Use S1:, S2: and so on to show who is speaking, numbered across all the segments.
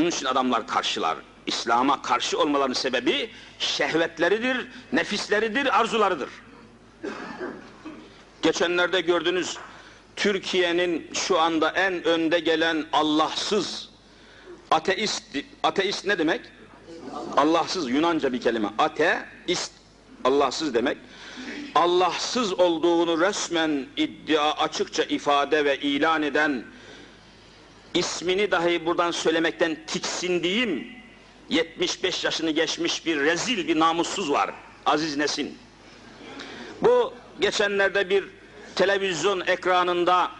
S1: Onun için adamlar karşılar. İslam'a karşı olmalarının sebebi şehvetleridir, nefisleridir, arzularıdır. Geçenlerde gördünüz Türkiye'nin şu anda en önde gelen Allahsız ateist ateist ne demek? Allahsız Yunanca bir kelime. Ateist Allahsız demek. Allahsız olduğunu resmen iddia açıkça ifade ve ilan eden ismini dahi buradan söylemekten tiksindiğim 75 yaşını geçmiş bir rezil bir namussuz var. Aziz Nesin. Bu geçenlerde bir televizyon ekranında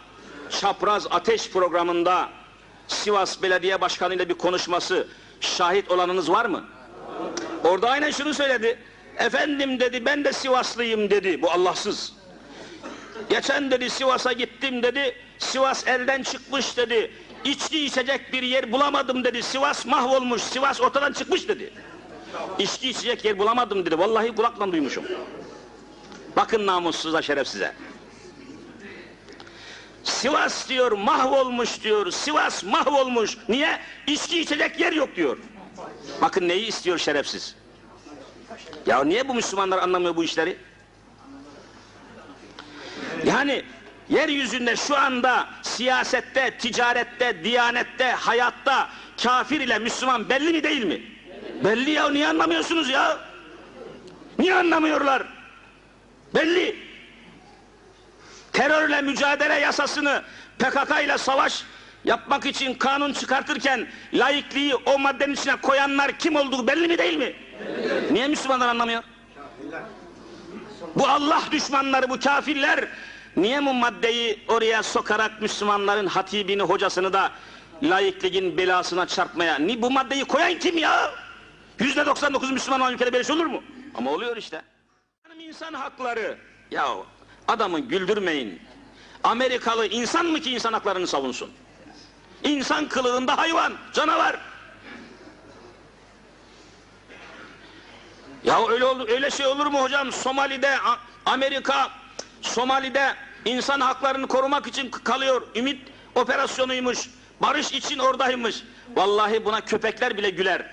S1: çapraz ateş programında Sivas Belediye Başkanı ile bir konuşması şahit olanınız var mı? Orada aynen şunu söyledi. Efendim dedi ben de Sivaslıyım dedi bu Allahsız. Geçen dedi Sivas'a gittim dedi. Sivas elden çıkmış dedi. İçki içecek bir yer bulamadım dedi. Sivas mahvolmuş. Sivas ortadan çıkmış dedi. İçki içecek yer bulamadım dedi. Vallahi kulakla duymuşum. Bakın namussuza şerefsize. Sivas diyor mahvolmuş diyor. Sivas mahvolmuş. Niye? İçki içecek yer yok diyor. Bakın neyi istiyor şerefsiz. Ya niye bu Müslümanlar anlamıyor bu işleri? Yani yeryüzünde şu anda siyasette, ticarette, diyanette, hayatta kafir ile Müslüman belli mi değil mi? Belli ya niye anlamıyorsunuz ya? Niye anlamıyorlar? Belli. Terörle mücadele yasasını PKK ile savaş yapmak için kanun çıkartırken laikliği o maddenin içine koyanlar kim olduğu belli mi değil mi? Niye Müslümanlar anlamıyor? Bu Allah düşmanları, bu kafirler niye bu maddeyi oraya sokarak Müslümanların hatibini, hocasını da laikliğin belasına çarpmaya, ni bu maddeyi koyan kim ya? Yüzde 99 Müslüman olan ülkede böyle şey olur mu? Ama oluyor işte. İnsan hakları. Ya adamı güldürmeyin. Amerikalı insan mı ki insan haklarını savunsun? İnsan kılığında hayvan, canavar. Ya öyle öyle şey olur mu hocam? Somali'de Amerika Somali'de insan haklarını korumak için kalıyor. Ümit operasyonuymuş. Barış için oradaymış. Vallahi buna köpekler bile güler.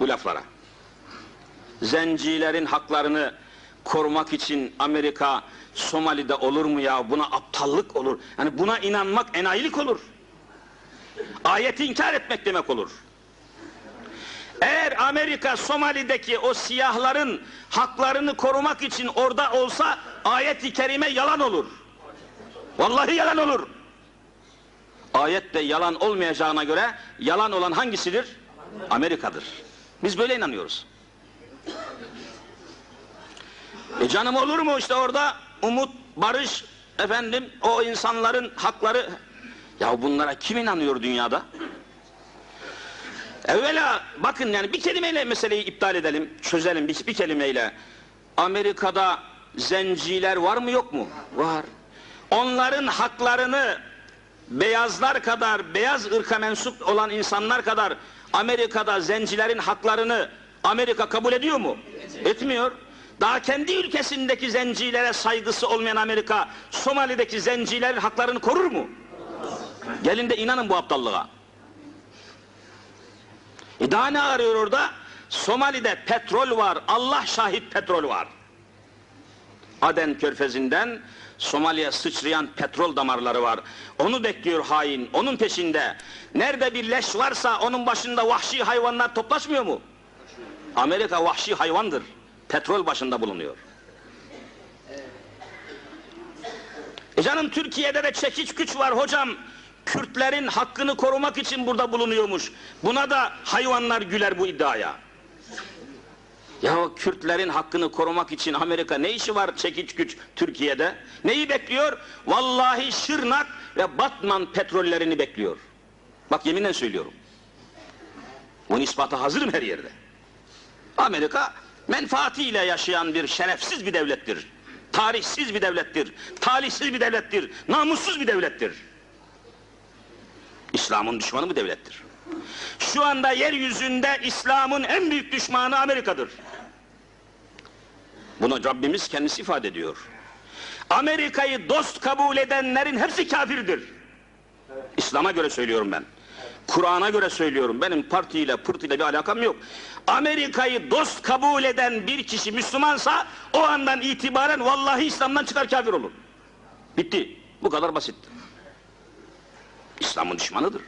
S1: Bu laflara. Zencilerin haklarını korumak için Amerika Somali'de olur mu ya? Buna aptallık olur. Yani buna inanmak enayilik olur. Ayeti inkar etmek demek olur. Eğer Amerika Somali'deki o siyahların haklarını korumak için orada olsa ayet-i kerime yalan olur. Vallahi yalan olur. Ayet de yalan olmayacağına göre yalan olan hangisidir? Amerika'dır. Biz böyle inanıyoruz. E canım olur mu işte orada umut, barış, efendim o insanların hakları ya bunlara kim inanıyor dünyada? Evvela bakın yani bir kelimeyle meseleyi iptal edelim, çözelim bir, bir kelimeyle. Amerika'da zenciler var mı yok mu? Var. Onların haklarını beyazlar kadar, beyaz ırka mensup olan insanlar kadar Amerika'da zencilerin haklarını Amerika kabul ediyor mu? Etmiyor. Daha kendi ülkesindeki zencilere saygısı olmayan Amerika, Somali'deki zencilerin haklarını korur mu? Gelin de inanın bu aptallığa. E daha ne arıyor orada? Somali'de petrol var, Allah şahit petrol var. Aden körfezinden Somali'ye sıçrayan petrol damarları var. Onu bekliyor hain, onun peşinde. Nerede bir leş varsa onun başında vahşi hayvanlar toplaşmıyor mu? Amerika vahşi hayvandır. Petrol başında bulunuyor. E canım Türkiye'de de çekiç güç var hocam. Kürtlerin hakkını korumak için burada bulunuyormuş. Buna da hayvanlar güler bu iddiaya. Ya Kürtlerin hakkını korumak için Amerika ne işi var çekiç güç Türkiye'de? Neyi bekliyor? Vallahi Şırnak ve Batman petrollerini bekliyor. Bak yeminle söylüyorum. Bunun ispatı hazırım her yerde. Amerika menfaatiyle yaşayan bir şerefsiz bir devlettir. Tarihsiz bir devlettir. Talihsiz bir devlettir. Namussuz bir devlettir. İslam'ın düşmanı bu devlettir. Şu anda yeryüzünde İslam'ın en büyük düşmanı Amerika'dır. Bunu Rabbimiz kendisi ifade ediyor. Amerika'yı dost kabul edenlerin hepsi kafirdir. İslam'a göre söylüyorum ben. Kur'an'a göre söylüyorum. Benim partiyle pırtıyla bir alakam yok. Amerika'yı dost kabul eden bir kişi Müslümansa o andan itibaren vallahi İslam'dan çıkar kafir olur. Bitti. Bu kadar basit. İslam'ın düşmanıdır.